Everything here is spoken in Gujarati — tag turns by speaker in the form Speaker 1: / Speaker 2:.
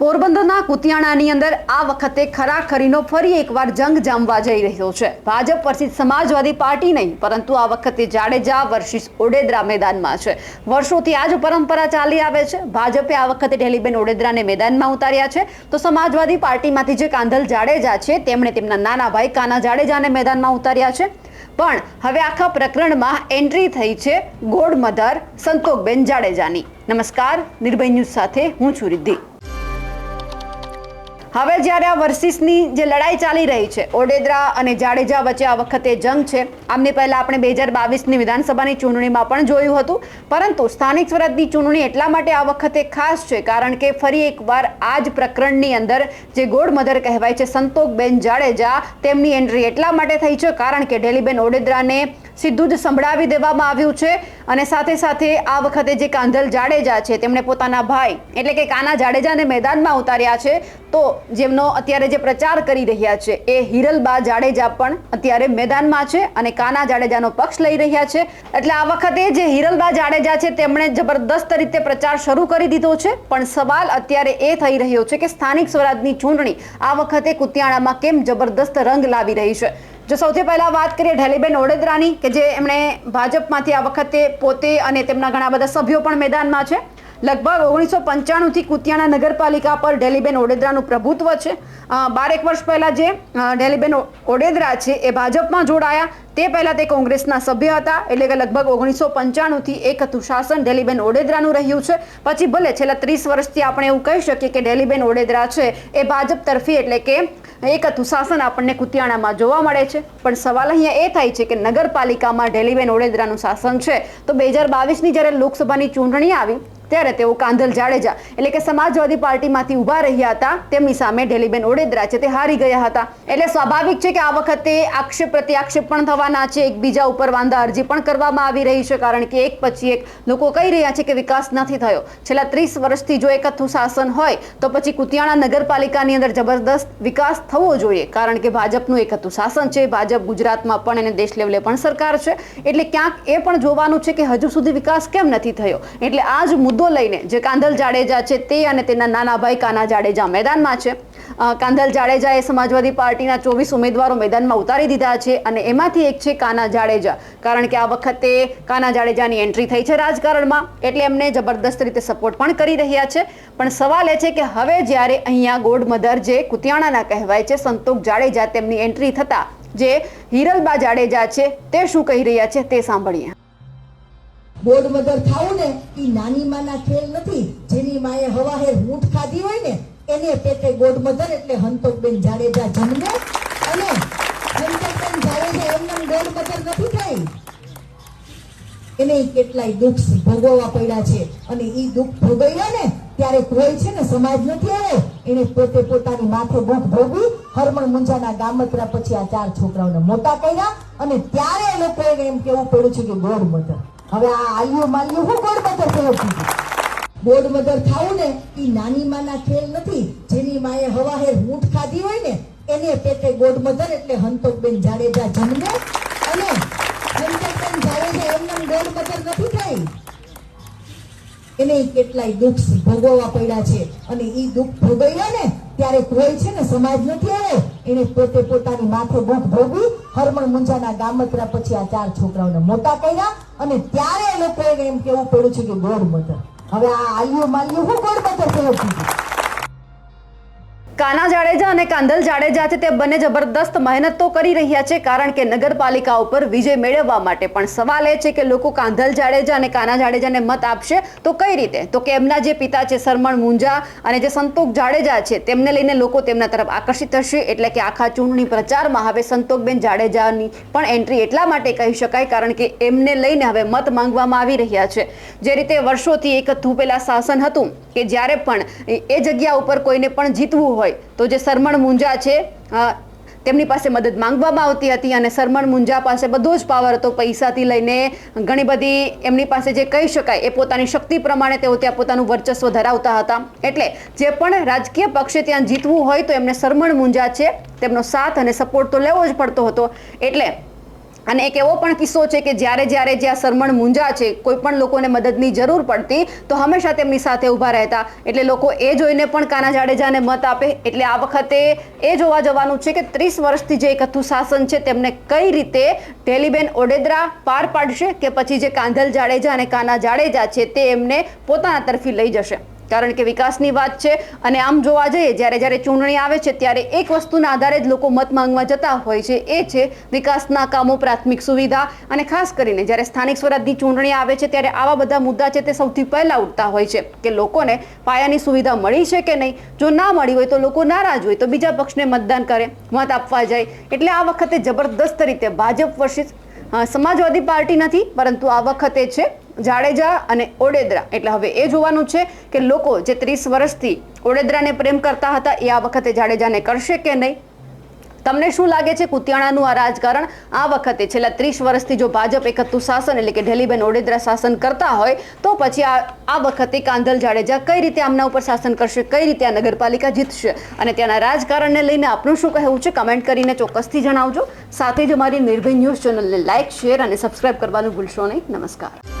Speaker 1: પોરબંદરના કુતિયાણાની અંદર આ વખતે ખરાખરીનો ફરી એકવાર જંગ જામવા જઈ રહ્યો છે. ભાજપ વર્ષિત સમાજવાદી પાર્ટી નહીં, પરંતુ આ વખતે જાડેજા વર્ષિસ ઓડેદરા મેદાનમાં છે. વર્ષોથી આ જ પરંપરા ચાલી આવે છે. ભાજપે આ વખતે ઢેલીબેન ઓડેદરાને મેદાનમાં ઉતાર્યા છે. તો સમાજવાદી પાર્ટીમાંથી જે કાંધલ જાડેજા છે, તેમણે તેમના નાના ભાઈ કાના જાડેજાને મેદાનમાં ઉતાર્યા છે. પણ હવે આખા પ્રકરણમાં એન્ટ્રી થઈ છે ગોડ મધર સંતોકબેન જાડેજાની. નમસ્કાર, નિર્ભય ન્યૂઝ સાથે હું છું રિદ્ધિ. હવે જ્યારે આ વર્સિસની જે લડાઈ ચાલી રહી છે, ઓડેદરા અને જાડેજા વચ્ચે આ વખતે જંગ છે, આમની પહેલા આપણે બે હજાર બાવીસની વિધાનસભાની ચૂંટણીમાં પણ જોયું હતું. પરંતુ સ્થાનિક સ્વરાજની ચૂંટણી એટલા માટે આ વખતે ખાસ છે, કારણ કે ફરી એકવાર આ જ પ્રકરણની અંદર જે ગોડ મધર કહેવાય છે સંતોકબેન જાડેજા, તેમની એન્ટ્રી એટલા માટે થઈ છે, કારણ કે ઢેલીબેન ઓડેદરાને સીધું જ સંભળાવી દેવામાં આવ્યું છે અને સાથે સાથે આ વખતે જે કાંધલ જાડેજા છે, તેમણે પોતાના ભાઈ એટલે કે કાના જાડેજાને મેદાનમાં ઉતાર્યા છે. તો જેમનો અત્યારે જે પ્રચાર કરી રહ્યા છે, એ હિરલબા જાડેજા પણ અત્યારે મેદાનમાં છે અને કાના જાડેજાનો પક્ષ લઈ રહ્યા છે. એટલે આ વખતે જે હિરલબા જાડેજા છે, તેમણે જબરદસ્ત રીતે પ્રચાર શરૂ કરી દીધો છે. પણ સવાલ અત્યારે એ થઈ રહ્યો છે કે સ્થાનિક સ્વરાજની ચૂંટણી આ વખતે કુતિયાણામાં કેમ જબરદસ્ત રંગ લાવી રહી છે? જો સૌથી પહેલા વાત કરીએ ઢેલીબેન ઓડેદરાની, કે જે એમણે ભાજપમાંથી આ વખતે પોતે અને તેમના ઘણા બધા સભ્યો પણ મેદાનમાં છે. લગભગ ઓગણીસો પંચાણુંથી કુતિયાણા નગરપાલિકા પર ઢેલીબેન ઓડેદરાનું પ્રભુત્વ છે. બારેક વર્ષ પહેલાં જે ઢેલીબેન ઓડેદરા છે એ ભાજપમાં જોડાયા. તે પહેલાં તે કોંગ્રેસના સભ્ય હતા. એટલે કે લગભગ ઓગણીસો પંચાણુંથી એક હતું શાસન ઢેલીબેન ઓડેદરાનું રહ્યું છે. પછી ભલે છેલ્લા ત્રીસ વર્ષથી આપણે એવું કહી શકીએ કે ઢેલીબેન ઓડેદરા છે એ ભાજપ તરફી એટલે કે એક હતું શાસન આપણને કુતિયાણામાં જોવા મળે છે. પણ સવાલ અહીંયા એ થાય છે કે નગરપાલિકામાં ઢેલીબેન ઓડેદરાનું શાસન છે. તો બે હજાર બાવીસની જ્યારે લોકસભાની ચૂંટણી આવી ત્યારે તેઓ કાંધલ જાડેજા એટલે કે સમાજવાદી પાર્ટીમાંથી ઊભા રહ્યા હતા. તેમની સામે ઢેલીબેન ઓડેદરા છે તે હારી ગયા હતા. એટલે સ્વાભાવિક છે કે આ વખતે આક્ષેપ પ્રત્યાક્ષેપ પણ થવાના છે. એકબીજા ઉપર વાંધા અરજી પણ કરવામાં આવી રહી છે કારણ કે એક પછી એક લોકો કહી રહ્યા છે કે વિકાસ નથી થયો. છેલ્લા ત્રીસ વર્ષથી જો એકથું શાસન હોય તો પછી કુતિયાણા નગરપાલિકાની અંદર જબરદસ્ત વિકાસ થવો જોઈએ કારણ કે ભાજપનું એક હતું શાસન છે. ભાજપ ગુજરાતમાં પણ અને દેશ લેવલે પણ સરકાર છે. એટલે ક્યાંક એ પણ જોવાનું છે કે હજુ સુધી વિકાસ કેમ નથી થયો. એટલે આ જ મુદ્દો લઈને જે કાંધલ જાડેજા છે તે અને તેના નાના ભાઈ કાના જાડેજા મેદાનમાં છે. કાંધલ જાડેજાએ સમાજવાદી પાર્ટીના ચોવીસ ઉમેદવારો મેદાનમાં ઉતારી દીધા છે અને એમાંથી એક છે કાના જાડેજા. કારણ કે આ વખતે કાના જાડેજાની એન્ટ્રી થઈ છે રાજકારણમાં, એટલે એમને જબરદસ્ત રીતે સપોર્ટ પણ કરી રહ્યા છે. પણ સવાલ એ છે કે હવે જ્યારે અહીંયા ગોડ મધર જે કુતિયાણાના કહેવાય છે, સંતોક જાડેજા તેમની એન્ટ્રી થતા જે હિરલબા જાડેજા છે, તે શું કહી રહ્યા છે તે સાંભળીએ.
Speaker 2: બોર્ડ મધર થાવું ને એ નાની માના ખેલ નથી. જેની માએ હવાહે ઊંટ ખાધી હોય ને, એને પેટે ગોડ મધર એટલે હંતોકબેન જાડેજા જન્મે. અને હંતોકબેન જાડેજા એમને ગોડ મધર નથી થઈ. એને કેટલાય દુઃખ ભોગવવા પડ્યા છે. અને એ દુઃખ ભોગવ્યા ને, ત્યારે કોઈ છે ને સમાજ નથી આવ્યો. એને પોતે પોતાની માથે દુઃખ ભોગવી, હરમણ મુંજાના ગામત્રા પછી આ ચાર છોકરાઓને મોટા કર્યા. અને ત્યારે એ લોકોને એમ કેવું પડ્યું છે કે ગોડ મધર. હવે આ આલ્યું માલ્યું હું ગોડ મધર કહું છું ગોડ મધર થવું ને એ નાની માના ખેલ નથી, જેની માએ હવાહે ઊંટ ખાધી હોય ને, એને પેટે ગોડ મધર એટલે હંતોકબેન જાડેજા જન્મે અને હંતોકબેન જાડેજા એમને ગોડ મધર નથી થઈ એને કેટલાય દુઃખ ભોગવવા પડ્યા છે અને એ દુઃખ ભોગવ્યા ને, ત્યારે કોઈ છે ને સમાજ નથી આવ્યો, એને પોતે પોતાની માથે દુઃખ ભોગવી હરમણ મુંજાના ગામત્રા પછી આ ચાર છોકરાઓને મોટા કર્યા અને ત્યારે એ લોકોને એમ કેવું પડ્યું છે કે ગોડ મધર. હવે આ આલ્યું માલ્યું હું ગોડ મધર કહેવું
Speaker 1: કાના જાડેજા અને કાંધલ જાડેજા છે તે બંને જબરદસ્ત મહેનત તો કરી રહ્યા છે, કારણ કે નગરપાલિકા ઉપર વિજય મેળવવા માટે પણ સવાલ એ છે કે લોકો કાંધલ જાડેજા અને કાના જાડેજાને મત આપશે તો કઈ રીતે? તો કે એમના જે પિતા છે સરમણ મુંજા અને જે સંતોક જાડેજા છે તેમને લઈને લોકો તેમના તરફ આકર્ષિત થશે, એટલે કે આખા ચૂંટણી પ્રચારમાં હવે સંતોકબેન જાડેજાની પણ એન્ટ્રી એટલા માટે કહી શકાય, કારણ કે એમને લઈને હવે મત માંગવામાં આવી રહ્યા છે. જે રીતે વર્ષોથી એક થૂપેલા શાસન હતું કે જ્યારે પણ એ જગ્યા ઉપર કોઈને પણ જીતવું હોય તો જે સરમણ મુંજા છે તેમની પાસે મદદ માંગવામાં આવતી હતી અને સરમણ મુંજા પાસે બધો જ પાવર હતો પૈસાથી લઈને ઘણી બધી એમની પાસે જે કહી શકાય એ પોતાની શક્તિ પ્રમાણે તેઓ ત્યાં પોતાનું વર્ચસ્વ ધરાવતા હતા. એટલે જે પણ રાજકીય પક્ષે ત્યાં જીતવું હોય તો એમને સરમણ મુંજા છે, તેમનો સાથ અને સપોર્ટ તો લેવો જ પડતો હતો. એટલે અને એક એવો પણ કિસ્સો છે કે જ્યારે જ્યારે જ્યાં સરમણ મુંજા છે, કોઈ પણ લોકોને મદદની જરૂર પડતી, તો હંમેશા તેમની સાથે ઊભા રહેતા. એટલે લોકો એ જોઈને પણ કાના જાડેજાને મત આપે. એટલે આ વખતે એ જોવા જવાનું છે કે ત્રીસ વર્ષથી જે એક હતું શાસન છે, તેમને કઈ રીતે ઢેલીબેન ઓડેદરા પાર પાડશે કે પછી જે કાંધલ જાડેજા અને કાના જાડેજા છે, તે એમને પોતાના તરફી લઈ જશે. કારણ કે વિકાસની વાત છે. અને આમ જોવા જઈએ, જ્યારે જ્યારે ચૂંટણી આવે છે, ત્યારે એક વસ્તુના આધારે જ લોકો મત માંગવા જતા હોય છે. એ છે વિકાસના કામો, પ્રાથમિક સુવિધા. અને ખાસ કરીને જ્યારે સ્થાનિક સ્વરાજની ચૂંટણી આવે છે, ત્યારે આવા બધા મુદ્દા છે તે સૌથી પહેલા ઉઠતા હોય છે કે લોકોને પાયાની સુવિધા મળી છે કે નહીં? જો ના મળી હોય તો લોકો નારાજ હોય તો બીજા પક્ષને મતદાન કરે, મત આપવા જાય. એટલે આ વખતે જબરદસ્ત રીતે ભાજપ વર્ષિત સમાજવાદી પાર્ટી નથી, પરંતુ આ વખતે છે જાડેજા અને ઓડેદરા. એટલે હવે એ જોવાનું છે કે લોકો જે ત્રીસ વર્ષથી ઓડેદરાને પ્રેમ કરતા હતા, એ આ વખતે જાડેજાને કરશે કે નહીં? તમને શું લાગે છે કુતિયાણાનું આ રાજકારણ? આ વખતે છેલ્લા ત્રીસ વર્ષથી જો ભાજપ એક હતું શાસન એટલે કે ઢેલીબેન ઓડેદરા શાસન કરતા હોય, તો પછી આ આ વખતે કાંધલ જાડેજા કઈ રીતે આમના ઉપર શાસન કરશે, કઈ રીતે આ નગરપાલિકા જીતશે? અને ત્યાંના રાજકારણને લઈને આપનું શું કહેવું છે? કમેન્ટ કરીને ચોક્કસથી જણાવજો. સાથે જ અમારી નિર્ભય ન્યૂઝ ચેનલને લાઇક શેર અને સબસ્ક્રાઇબ કરવાનું ભૂલશો નહીં. નમસ્કાર.